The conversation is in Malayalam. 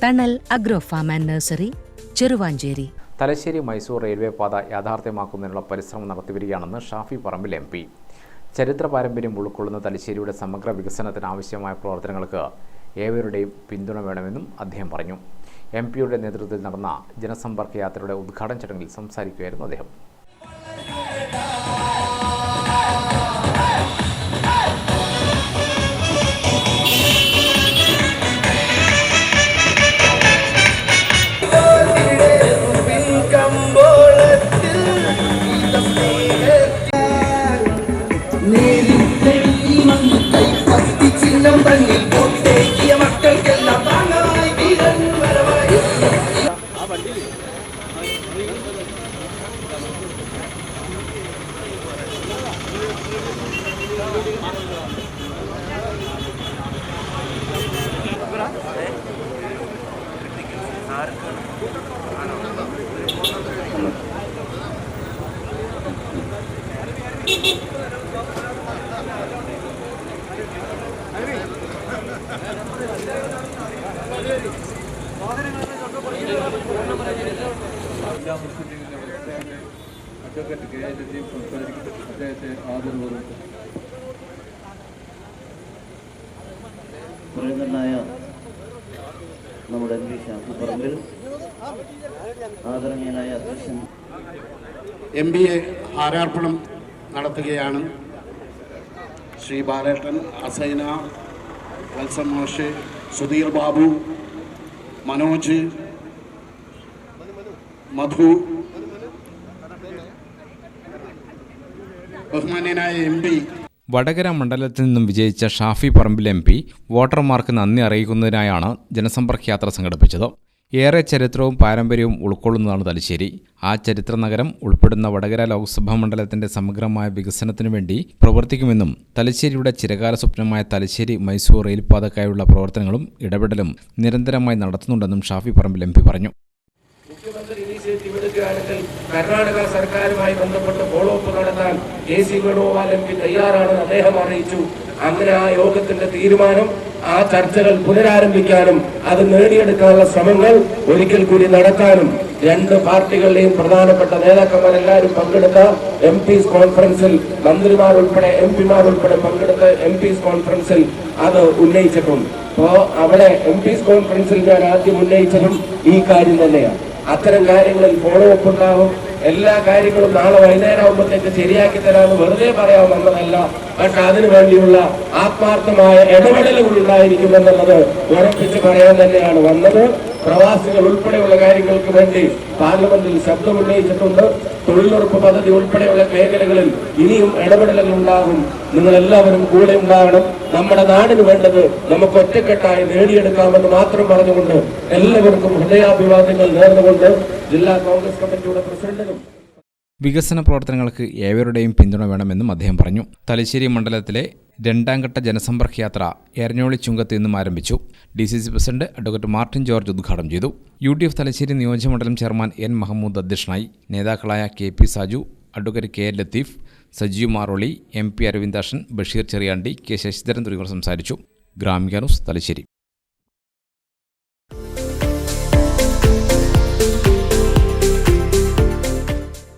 Thanal agro farm and nursery Cheruvancheri. Thalassery Mysore railway പാത യാഥാർത്ഥ്യമാക്കുന്നതിനുള്ള പരിശ്രമം നടത്തിവരികയാണെന്ന് ഷാഫി പറമ്പിൽ എം പി. ചരിത്ര പാരമ്പര്യം ഉൾക്കൊള്ളുന്ന തലശ്ശേരിയുടെ സമഗ്ര വികസനത്തിന് ആവശ്യമായ പ്രവർത്തനങ്ങൾക്ക് ഏവരുടെയും പിന്തുണ വേണമെന്നും അദ്ദേഹം പറഞ്ഞു. എം പിയുടെ നേതൃത്വത്തിൽ നടന്ന ജനസമ്പർക്ക യാത്രയുടെ ഉദ്ഘാടന ചടങ്ങിൽ സംസാരിക്കുകയായിരുന്നു അദ്ദേഹം. അഡ്വക്കേറ്റ് കെ എ ലത്തീഫ് സംസാരിക്കും അദ്ദേഹത്തെ ആദരവോടും പ്രിയങ്കരനായ നമ്മുടെ ഷാഫി പറമ്പിൽ ആദരണീയനായ അധ്യക്ഷൻ എം ബി എ ഹാരാർപ്പണം നടത്തുകയാണ്. ശ്രീ ബാലേട്ടൻ അസൈന വത്സം മോഷെ സുധീർ ബാബു മനോജ് മധു ബഹുമാന്യനായ എം പി വടകര മണ്ഡലത്തിൽ നിന്നും വിജയിച്ച ഷാഫി പറമ്പിൽ എം പി വോട്ടർമാർക്ക് നന്ദി അറിയിക്കുന്നതിനായാണ് ജനസമ്പർക്ക യാത്ര സംഘടിപ്പിച്ചത്. ഏറെ ചരിത്രവും പാരമ്പര്യവും ഉൾക്കൊള്ളുന്നതാണ് തലശ്ശേരി. ആ ചരിത്ര നഗരം ഉൾപ്പെടുന്ന വടകര ലോക്സഭാ മണ്ഡലത്തിന്റെ സമഗ്രമായ വികസനത്തിനു വേണ്ടി പ്രവർത്തിക്കുമെന്നും തലശ്ശേരിയുടെ ചിരകാല സ്വപ്നമായ തലശ്ശേരി മൈസൂർ റെയിൽപാതക്കായുള്ള പ്രവർത്തനങ്ങളും ഇടപെടലും നിരന്തരമായി നടത്തുന്നുണ്ടെന്നും ഷാഫി പറമ്പിൽ എം പി പറഞ്ഞു. മുഖ്യമന്ത്രി കർണാടക സർക്കാരുമായി ബന്ധപ്പെട്ട് ഫോളോ അപ്പ് നടത്താൻ K C Venugopal M P തയ്യാറാണെന്ന് അദ്ദേഹം അറിയിച്ചു. അങ്ങനെ ആ യോഗത്തിന്റെ തീരുമാനം ആ ചർച്ചകൾ പുനരാരംഭിക്കാനും അത് നേടിയെടുക്കാനുള്ള ശ്രമങ്ങൾ ഒരിക്കൽ കൂടി നടത്താനും രണ്ട് പാർട്ടികളുടെയും പ്രധാനപ്പെട്ട നേതാക്കന്മാരെല്ലാവരും പങ്കെടുത്ത എം പീസ് കോൺഫറൻസിൽ മന്ത്രിമാർ ഉൾപ്പെടെ എം പിമാർ ഉൾപ്പെടെ പങ്കെടുത്ത എം പീസ് കോൺഫറൻസിൽ അത് ഉന്നയിച്ചിട്ടുണ്ട്. അപ്പോ അവിടെ എം പീസ് കോൺഫറൻസിൽ ഞാൻ ആദ്യം ഉന്നയിച്ചതും ഈ കാര്യം തന്നെയാണ്. അത്തരം കാര്യങ്ങളിൽ ഫോളോ അപ്പ് ഉണ്ടാവും. എല്ലാ കാര്യങ്ങളും നാളെ വൈകുന്നേരം ആകുമ്പോഴത്തേക്ക് ശരിയാക്കി തരാമെന്ന് വെറുതെ പറയാമെന്നതല്ല പക്ഷെ അതിനു വേണ്ടിയുള്ള ആത്മാർത്ഥമായ ഇടപെടലുകൾ ഉണ്ടായിരിക്കുമെന്നുള്ളത് ഉറപ്പിച്ച് പറയാൻ തന്നെയാണ് വന്നത്. പ്രവാസികൾ ഉൾപ്പെടെയുള്ള കാര്യങ്ങൾക്ക് വേണ്ടി പാർലമെന്റിൽ ശബ്ദമുന്നയിച്ചിട്ടുണ്ട് തൊഴിലുറപ്പ് പദ്ധതി ഉൾപ്പെടെയുള്ള മേഖലകളിൽ ഇനിയും ഇടപെടലുകൾ ഉണ്ടാകും. നിങ്ങൾ എല്ലാവരും കൂടെ ഉണ്ടാകണം. നമ്മുടെ നാടിന് വേണ്ടത് നമുക്ക് ഒറ്റക്കെട്ടായി നേടിയെടുക്കാമെന്ന് മാത്രം പറഞ്ഞുകൊണ്ട് എല്ലാവർക്കും ഹൃദയാഭിവാദ്യങ്ങൾ നേർന്നുകൊണ്ട് ജില്ലാ കോൺഗ്രസ് കമ്മിറ്റിയുടെ പ്രസിഡന്റിനും വികസന പ്രവർത്തനങ്ങൾക്ക് ഏവരുടെയും പിന്തുണ വേണമെന്നും അദ്ദേഹം പറഞ്ഞു. തലശ്ശേരി മണ്ഡലത്തിലെ രണ്ടാംഘട്ട ജനസമ്പർക്ക യാത്ര എരഞ്ഞോളി ചുങ്കത്ത് നിന്നും ആരംഭിച്ചു. D C C president advocate Martin George ഉദ്ഘാടനം ചെയ്തു. യു ഡി എഫ് തലശ്ശേരി നിയോജകമണ്ഡലം ചെയർമാൻ എൻ മഹമ്മൂദ് അധ്യക്ഷനായി നേതാക്കളായ K P Saju advocate K Latheef Sajeev Maroli M P Aravindakshan Basheer Cheriyandi K Sasidharan തുടങ്ങിയവർ സംസാരിച്ചു. Gramika news Thalassery.